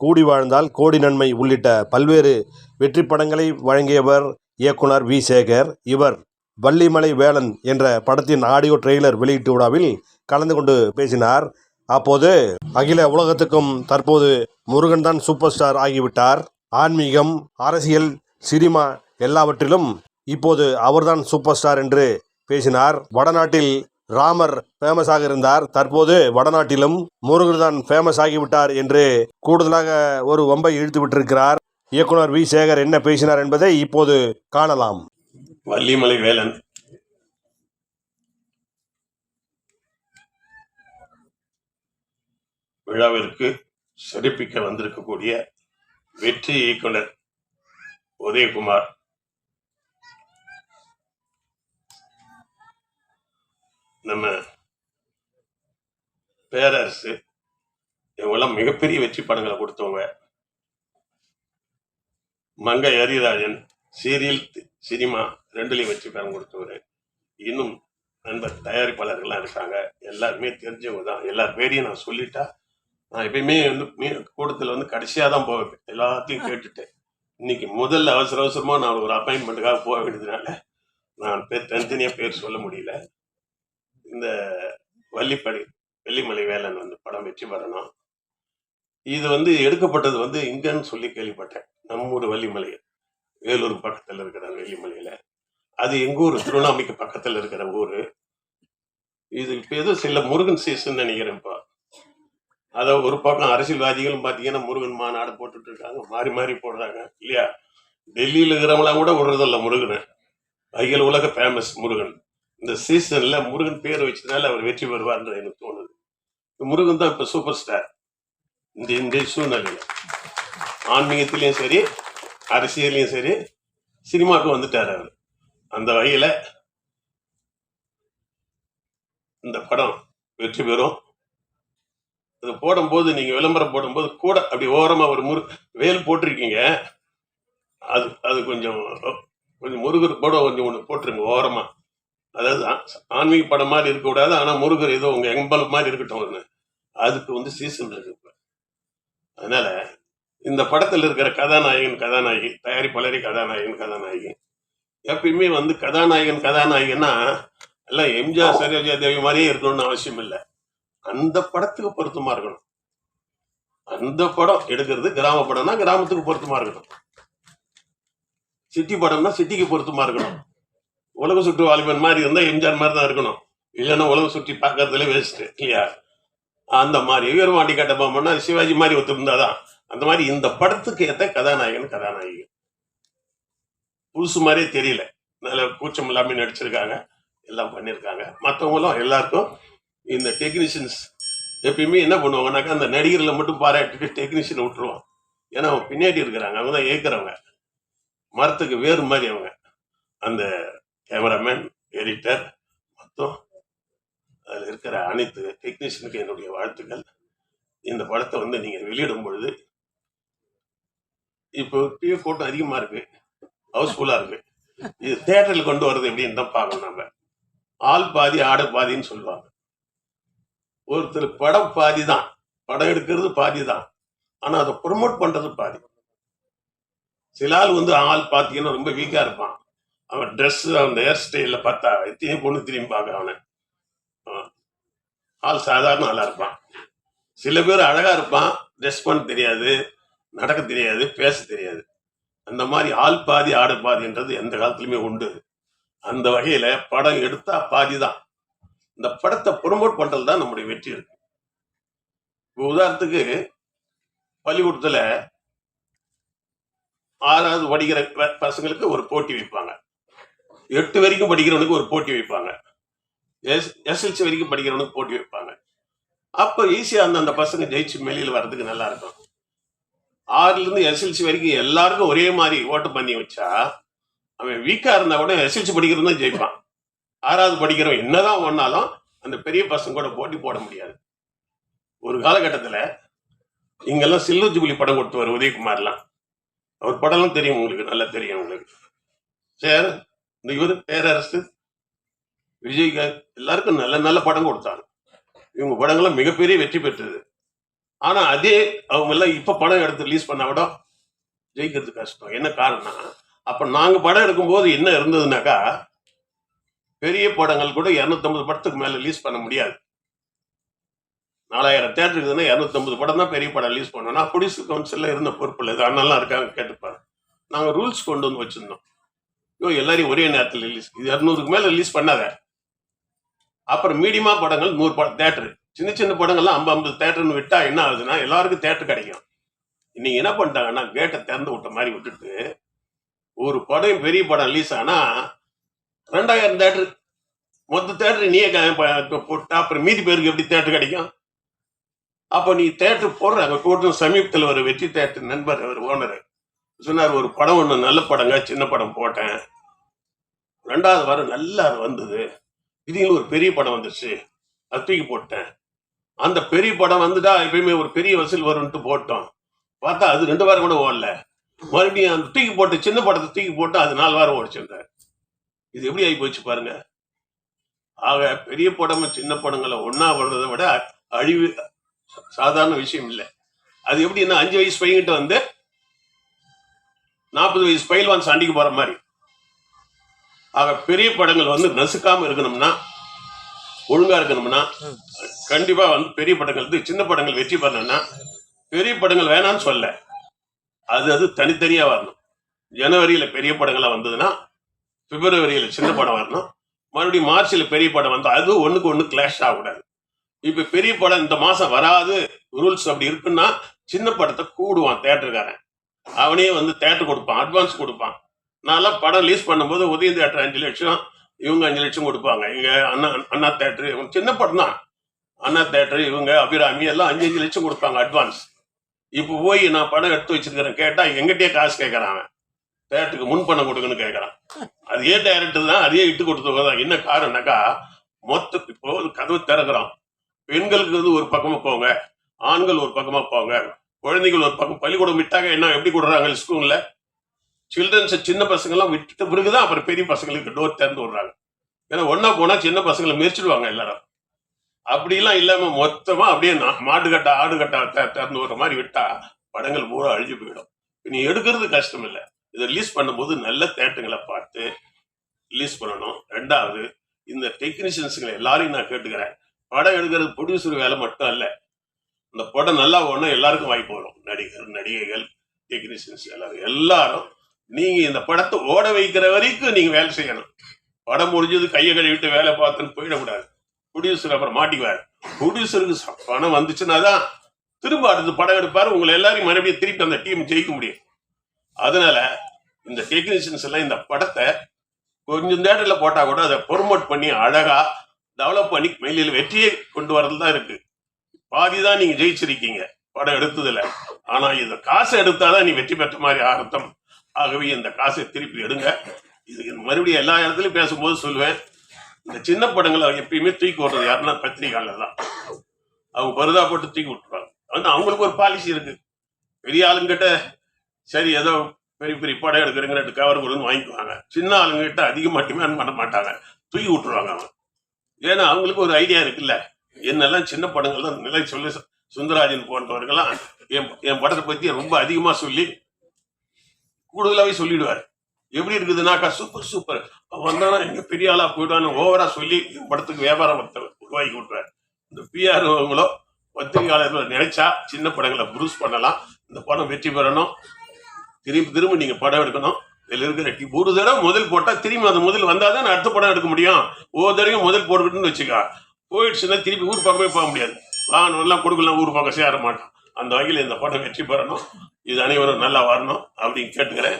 கூடி வாழ்ந்தால் கோடி நன்மை உள்ளிட்ட பல்வேறு வெற்றி படங்களை வழங்கியவர் இயக்குனர் வி. சேகர். இவர் வள்ளிமலை வேளன் என்ற படத்தின் ஆடியோ ட்ரெய்லர் வெளியீட்டு விழாவில் கலந்து கொண்டு பேசினார். அப்போது அகில உலகத்துக்கும் தற்போது முருகன் தான் சூப்பர் ஸ்டார் ஆகிவிட்டார். ஆன்மீகம் அரசியல் சினிமா எல்லாவற்றிலும் இப்போது அவர்தான் சூப்பர் ஸ்டார் என்று பேசினார். வடநாட்டில் ராமர் ஃபேமஸாக இருந்தார். தற்போது வடநாட்டிலும் முருகர் தான் ஃபேமஸ் ஆகிவிட்டார் என்று கூடுதலாக ஒரு வம்பை இழுத்து விட்டிருக்கிறார். இயக்குனர் வி. சேகர் என்ன பேசினார் என்பதை இப்போது காணலாம். வள்ளிமலை வேலன். விழாவிற்கு சிறப்பிக்க வந்திருக்கக்கூடிய வெற்றி இயக்குனர் உதயகுமார். நம்ம பேரரசு இவங்கெல்லாம் மிகப்பெரிய வெற்றி படங்களை கொடுத்தவங்க. மங்கை ஹரிராஜன் சீரியல் சினிமா ரெண்டுலையும் வெற்றி படம் கொடுத்தவர். இன்னும் நண்பர் தயாரிப்பாளர்கள்லாம் இருக்காங்க. எல்லாருமே தெரிஞ்சவங்க தான். எல்லார் பேரையும் நான் சொல்லிட்டா நான் எப்பயுமே வந்து மீ- கூட்டத்தில் வந்து கடைசியாக தான் போவேன். எல்லாத்தையும் கேட்டுட்டு. இன்னைக்கு முதல்ல அவசர அவசரமாக நான் ஒரு அப்பாயின்மெண்ட்டுக்காக போக வேண்டியதுனால நான் பேர் தனித்தனியாக பேர் சொல்ல முடியல. இந்த வள்ளிப்படி வெள்ளிமலை வேலன் வந்து படம் வெற்றி பெறணும். இது வந்து எடுக்கப்பட்டது வந்து இங்கன்னு சொல்லி கேள்விப்பட்டேன். நம்ம ஊர் வள்ளிமலை வேலூர் பக்கத்தில் இருக்கிற வெள்ளிமலையில. அது எங்க ஊர்? திருவண்ணாமைக்கு பக்கத்தில் இருக்கிற ஊர். இது இப்போ ஏதோ சில முருகன் சீசன் நினைக்கிறேன் இப்போ. அதை ஒரு பக்கம் அரசியல்வாதிகளும் பார்த்தீங்கன்னா முருகன் மாநாடு போட்டுட்டு இருக்காங்க. மாறி மாறி போடுறாங்க. இல்லையா? டெல்லியில் இருக்கிறவங்களாம் கூட விடுறதில்ல முருகன். அகில உலக ஃபேமஸ் முருகன். இந்த சீசன்ல முருகன் பேர் வச்சதுனால அவர் வெற்றி பெறுவார்ன்றது எனக்கு தோணுது. முருகன் தான் இப்போ சூப்பர் ஸ்டார். இந்த இந்த சூழ்நிலையில. ஆன்மீகத்திலையும் சரி அரசியலையும் சரி சினிமாவுக்கு வந்துட்டார் அவர். அந்த வகையில் இந்த படம் வெற்றி பெறும். அது போடும்போது நீங்க விளம்பரம் போடும்போது கூட அப்படி ஓரமா ஒரு முரு வேல் போட்டிருக்கீங்க. அது அது கொஞ்சம் கொஞ்சம் முருகர் கூட கொஞ்சம் ஒன்று போட்டுருங்க ஓரமா. அதாவது ஆன்மீக படம் மாதிரி இருக்கக்கூடாது ஆனா முருகர் ஏதோ உங்க எம்பலம் மாதிரி இருக்கட்டும் அதுக்கு வந்து சீசன் இருக்கு. அதனால இந்த படத்துல இருக்கிற கதாநாயகன் கதாநாயகி தயாரிப்பாளரி கதாநாயகன் கதாநாயகி. எப்பயுமே வந்து கதாநாயகன் கதாநாயகன்னா எல்லாம் எம்ஜிஆர் சரோஜா தேவி மாதிரியே இருக்கணும்னு அவசியம் இல்லை. அந்த படத்துக்கு பொருத்தமா இருக்கணும். அந்த படம் எடுக்கிறது கிராம படம்னா கிராமத்துக்கு பொருத்தமா இருக்கணும். சிட்டி படம்னா சிட்டிக்கு பொருத்தமா இருக்கணும். உலக சுற்று வாலிபன் மாதிரி இருந்தா எம்ஜிஆர் மாதிரி தான் இருக்கணும். இல்லைன்னா உலக சுற்றி பார்க்கறதுல வேஸ்ட் இல்லையா? அந்த மாதிரி வீரவாண்டி கட்டபொம்மன்னா சிவாஜி மாதிரி ஒத்துருந்தாதான். அந்த மாதிரி இந்த படத்துக்கு ஏத்த கதாநாயகன் கதாநாயகி புதுசு மாதிரியே தெரியல. நல்ல கூச்சம் இல்லாம நடிச்சிருக்காங்க. எல்லாம் பண்ணியிருக்காங்க மற்றவங்களும் எல்லாருக்கும் இந்த டெக்னீஷியன்ஸ் எப்பயுமே என்ன பண்ணுவாங்கன்னாக்கா அந்த நடிகர்களை மட்டும் பாராட்டிட்டு டெக்னீஷியனை விட்டுருவான். ஏன்னா அவங்க பின்னாடி இருக்கிறாங்க. அவங்க தான் ஏற்கிறவங்க மரத்துக்கு வேறு மாதிரி அவங்க. அந்த கேமராமேன் எடிட்டர் மொத்தம் அதில் இருக்கிற அனைத்து டெக்னீஷியனுக்கு என்னுடைய வாழ்த்துக்கள். இந்த படத்தை வந்து நீங்கள் வெளியிடும் பொழுது இப்போ டிவி கூட்டம் அதிகமாக இருக்கு ஹவுஸ்ஃபுல்லாக இருக்கு. இது தேட்டரில் கொண்டு வர்றது எப்படின்னு தான் பார்க்கணும் நம்ம ஆள் பாதி ஆடு பாதின்னு சொல்லுவாங்க. ஒருத்தர் படம் பாதி தான் படம் எடுக்கிறது பாதி தான் ஆனால் அதை ப்ரொமோட் பண்ணுறது பாதி. சில ஆள் வந்து ஆள் பார்த்தீங்கன்னா ரொம்ப வீக்காக இருப்பான். அவன் ட்ரெஸ் அந்த ஹேர் ஸ்டைலில் பார்த்தா எத்தையும் பொண்ணு திரும்பி பார்க்க அவனை. ஆள் சாதாரண நல்லா இருப்பான். சில பேர் அழகாக இருப்பான் ட்ரெஸ் பண்ண தெரியாது நடக்க தெரியாது பேச தெரியாது. அந்த மாதிரி ஆள் பாதி ஆடு பாதின்றது எந்த காலத்துலையுமே உண்டு. அந்த வகையில் படம் எடுத்தா பாதி தான் இந்த படத்தை ப்ரொமோட் பண்ணுறது தான் நம்முடைய வெற்றி இருக்கு. இப்போ உதாரணத்துக்கு பள்ளிக்கூடத்தில் ஆறாவது படிக்கிற பசங்களுக்கு ஒரு போட்டி வைப்பாங்க. எட்டு வரைக்கும் படிக்கிறவனுக்கு ஒரு போட்டி வைப்பாங்க. எஸ் எஸ்எல்சி வரைக்கும் படிக்கிறவனுக்கு போட்டி வைப்பாங்க. அப்போ ஈஸியாக அந்த அந்த பசங்க ஜெயிச்சு வெளியில வர்றதுக்கு நல்லா இருக்கும். ஆறுலேருந்து எஸ்எல்சி வரைக்கும் எல்லாருக்கும் ஒரே மாதிரி ஓட்டு பண்ணி வச்சா அவன் வீக்காக இருந்தால் கூட எஸ்எல்சி படிக்கிறது தான் ஜெயிப்பான். ஆறாவது படிக்கிறவன் என்னதான் ஒன்னாலும் அந்த பெரிய பசங்க கூட போட்டி போட முடியாது. ஒரு காலகட்டத்தில் இங்கெல்லாம் சில்லு ஜூபிலி படம் கொடுத்தவர் உதயகுமார்லாம். அவர் படம்லாம் தெரியும் உங்களுக்கு நல்லா தெரியும் உங்களுக்கு. சரி இந்த வந்து பேரரசு விஜயகாந்த் எல்லாருக்கும் நல்ல நல்ல படம் கொடுத்தாங்க. இவங்க படங்கள்லாம் மிகப்பெரிய வெற்றி பெற்றது. ஆனா அதே அவங்க எல்லாம் இப்ப படம் எடுத்து ரிலீஸ் பண்ண விட ஜெயிக்கிறது கஷ்டம். என்ன காரணம் அப்ப நாங்க படம் எடுக்கும்போது என்ன இருந்ததுனாக்கா பெரிய படங்கள் கூட 250 படத்துக்கு மேல ரிலீஸ் பண்ண முடியாது. நாலாயிரம் தேட்டர் இருக்குதுன்னா 250 படம் தான் பெரிய படம் ரிலீஸ் பண்ணோம் நான் கவுன்சிலில் இருந்த பொறுப்பில் இது அண்ணெல்லாம் இருக்காங்க கேட்டுப்பாரு. நாங்க ரூல்ஸ் கொண்டு வந்து வச்சிருந்தோம். ஐயோ எல்லாரையும் ஒரே நேரத்தில் ரிலீஸ் இது இரநூறுக்கு மேலே ரிலீஸ் பண்ணாத. அப்புறம் மீடியமா படங்கள் நூறு படம் தேட்டரு சின்ன சின்ன படங்கள்லாம் ஐம்பது ஐம்பது தேட்டர்னு விட்டா என்ன ஆகுதுன்னா எல்லாருக்கும் தேட்டர் கிடைக்கும். இன்னைக்கு என்ன பண்ணிட்டாங்கன்னா கேட்டை திறந்து விட்ட மாதிரி விட்டுட்டு ஒரு படம் பெரிய படம் ரிலீஸ் ஆனா ரெண்டாயிரம் தேட்டர் மொத்த தேட்டர் நீயே போட்டா அப்புறம் மீதி பேருக்கு எப்படி தேட்டர் கிடைக்கும்? அப்போ நீ தேட்டர் போடுற அங்கே கூட்டம் சமீபத்தில் ஒரு வெற்றி தேட்டர் நண்பர் அவர் ஓனர் சொன்னார் ஒரு படம் ஒன்று நல்ல படங்க சின்ன படம் போட்டேன். ரெண்டாவது வாரம் நல்லா வந்தது. இதுங்களும் ஒரு பெரிய படம் வந்துச்சு அது தூக்கி போட்டேன். அந்த பெரிய படம் வந்துட்டா எப்பயுமே ஒரு பெரிய வசூல் வரும்ட்டு போட்டோம். பார்த்தா அது ரெண்டு வாரம் கூட ஓடல. மறுபடியும் அந்த தூக்கி போட்டு சின்ன படத்தை தூக்கி போட்டு அது நாலு வாரம் ஓடிச்சுட்டார் இது எப்படி ஆகி போச்சு பாருங்க. ஆக பெரிய படம் சின்ன படங்களை ஒன்றா வர்றதை விட அழிவு சாதாரண விஷயம் இல்லை. அது எப்படின்னா அஞ்சு வயசு பையன்கிட்ட வந்து நாற்பது வயசு பயில்வான் சண்டைக்கு போற மாதிரி. ஆக பெரிய படங்கள் வந்து நசுக்காம இருக்கணும்னா ஒழுங்கா இருக்கணும்னா கண்டிப்பா வந்து பெரிய படங்கள் வந்து சின்ன படங்கள் வெற்றி பெறணும்னா பெரிய படங்கள் வேணாம்னு சொல்ல. அது அது தனித்தனியா வரணும். ஜனவரியில பெரிய படங்கள்லாம் வந்ததுன்னா பிப்ரவரியில சின்ன படம் வரணும். மறுபடியும் மார்ச்ல பெரிய படம் வந்தா அது ஒண்ணுக்கு ஒண்ணு கிளாஷ் ஆகக்கூடாது. இப்ப பெரிய படம் இந்த மாசம் வராது ரூல்ஸ் அப்படி இருக்குன்னா சின்ன படத்தை கூடுவான் தேட்டருக்காரன் அவனே வந்து தேட்டர் கொடுப்பான் அட்வான்ஸ் கொடுப்பான். நான்லாம் படம் ரிலீஸ் பண்ணும்போது உதய தேட்டர் அஞ்சு லட்சம் இவங்க அஞ்சு லட்சம் கொடுப்பாங்க. இங்க அண்ணா அண்ணா தேட்டரு இவங்க சின்ன படம் தான். அண்ணா தேட்டரு இவங்க அபிராமி எல்லாம் அஞ்சு அஞ்சு லட்சம் கொடுப்பாங்க அட்வான்ஸ் இப்போ போய் நான் படம் எடுத்து வச்சிருக்கிறேன் கேட்டா எங்கிட்டே காசு கேட்கறான் அவன். தேட்டருக்கு முன் பணம் கொடுக்கணும்னு கேட்கறான் அதே டைரக்டர் தான் அதே இட்டு கொடுத்தவங்க தான். என்ன காரணம்னாக்கா மொத்த இப்போ கதவு திறக்கிறோம். பெண்களுக்கு வந்து ஒரு பக்கமா போங்க ஆண்கள் ஒரு பக்கமா போங்க. குழந்தைகள் ஒரு பக்கம் பள்ளிக்கூடம் விட்டாங்க என்ன எப்படி கொடுறாங்க ஸ்கூல்ல சில்ட்ரன்ஸ் சின்ன பசங்க எல்லாம் விட்டுட்ட பிறகுதான் அப்புறம் பெரிய பசங்களுக்கு டோர் திறந்து விடுறாங்க. ஏன்னா ஒன்னா போனா சின்ன பசங்களை மெரிச்சிடுவாங்க எல்லாரும். அப்படிலாம் இல்லாம மொத்தமா அப்படியே நா- மாடு கட்டா ஆடு கட்ட த- திறந்து விடுற மாதிரி விட்டா படங்கள் பூரா அழிஞ்சு போயிடும். நீ எடுக்கிறது கஷ்டம் இல்லை. இதை ரிலீஸ் பண்ணும்போது நல்ல தேட்டங்களை பார்த்து ரிலீஸ் பண்ணணும். ரெண்டாவது இந்த டெக்னீஷியன்ஸுங்களை எல்லாரையும் நான் கேட்டுக்கிறேன். படம் எடுக்கிறது ப்ரொடியூசர் வேலை மட்டும் இல்லை இந்த படம் நல்லா ஓடணும் எல்லாருக்கும் வாய்ப்பு வரும். நடிகர் நடிகைகள் டெக்னீஷியன்ஸ் எல்லாரும் எல்லாரும். நீங்க இந்த படத்தை ஓட வைக்கிற வரைக்கும் நீங்க வேலை செய்யணும். படம் முடிஞ்சது கையை கழுவிட்டு வேலை பார்த்துன்னு போயிடக்கூடாது. ப்ரொடியூசர் அப்புறம் மாட்டிக்குவார். ப்ரொடியூசருக்கு பணம் வந்துச்சுன்னா தான் திரும்ப அடுத்து படம் எடுப்பார். உங்களை எல்லாரையும் மறுபடியும் திருப்பி அந்த டீம் ஜெயிக்க முடியும். அதனால இந்த டெக்னீஷியன்ஸ் எல்லாம் இந்த படத்தை கொஞ்சம் தேட்டரில் போட்டால் கூட அதை ப்ரொமோட் பண்ணி அழகாக டெவலப் பண்ணி மெயிலில் வெற்றியை கொண்டு வரது தான் இருக்குது பாதி தான் நீங்க ஜெயிச்சிருக்கீங்க. படம் எடுத்ததுல ஆனா இந்த காசை எடுத்தாதான் நீ வெற்றி பெற்ற மாதிரி அர்த்தம் ஆகவே இந்த காசை திருப்பி எடுங்க. இது மறுபடியும் எல்லா இடத்துலயும் பேசும்போது சொல்லுவேன். இந்த சின்ன படங்களை எப்பயுமே தூக்கி விடுறது யாருன்னா பத்திரிகையாளர் தான். அவங்க பருதா போட்டு தூக்கி விட்டுருவாங்க வந்து அவங்களுக்கு ஒரு பாலிசி இருக்கு. பெரிய ஆளுங்கிட்ட சரி ஏதோ பெரிய பெரிய படம் எடுக்கிறீங்க ரெண்டு கவர் கொடுன்னு வாங்கிக்குவாங்க. சின்ன ஆளுங்கிட்ட அதிகமாக டிமாண்ட் பண்ண மாட்டாங்க. தூக்கி விட்டுருவாங்க அவங்க. ஏன்னா அவங்களுக்கு ஒரு ஐடியா இருக்குல்ல. என்னெல்லாம் சின்ன படங்கள் தான் நிலை சொல்லி சு- போன்றவர்கள்லாம் என் என் படத்தை பத்தி ரொம்ப அதிகமா சொல்லி கூடுதலாவே சொல்லிடுவார். எப்படி இருக்குதுனாக்கா சூப்பர் சூப்பர் அவன் வந்தானா எங்க பெரிய ஆளா போயிடுவான்னு ஓவரா சொல்லி என் படத்துக்கு வியாபாரம் உருவாக்கி விட்டுறாரு இந்த பிஆர் அவங்களோ பத்திரிகையாளர்கள் நினைச்சா சின்ன படங்களை புரூஸ் பண்ணலாம். இந்த படம் வெற்றி பெறணும். திரும்பி திரும்ப நீங்க படம் எடுக்கணும். இதுல இருக்கிற டி- ஒரு தடவை முதல் போட்டா திரும்பி அந்த முதல் வந்தாதான் நான் அடுத்த படம் எடுக்க முடியும். ஒவ்வொரு தடவையும் முதல் போட்டுக்கிட்டுன்னு வச்சுக்கா. போயிடுச்சுன்னா திருப்பி ஊர் பக்கமே போக முடியாது. வாகனம் எல்லாம் கொடுக்கலாம் ஊர் பக்கம் சேர மாட்டான் அந்த வகையில் இந்த படம் வெற்றி பெறணும். இது அனைவரும் நல்லா வரணும் அப்படின்னு கேட்டுக்கிறேன்.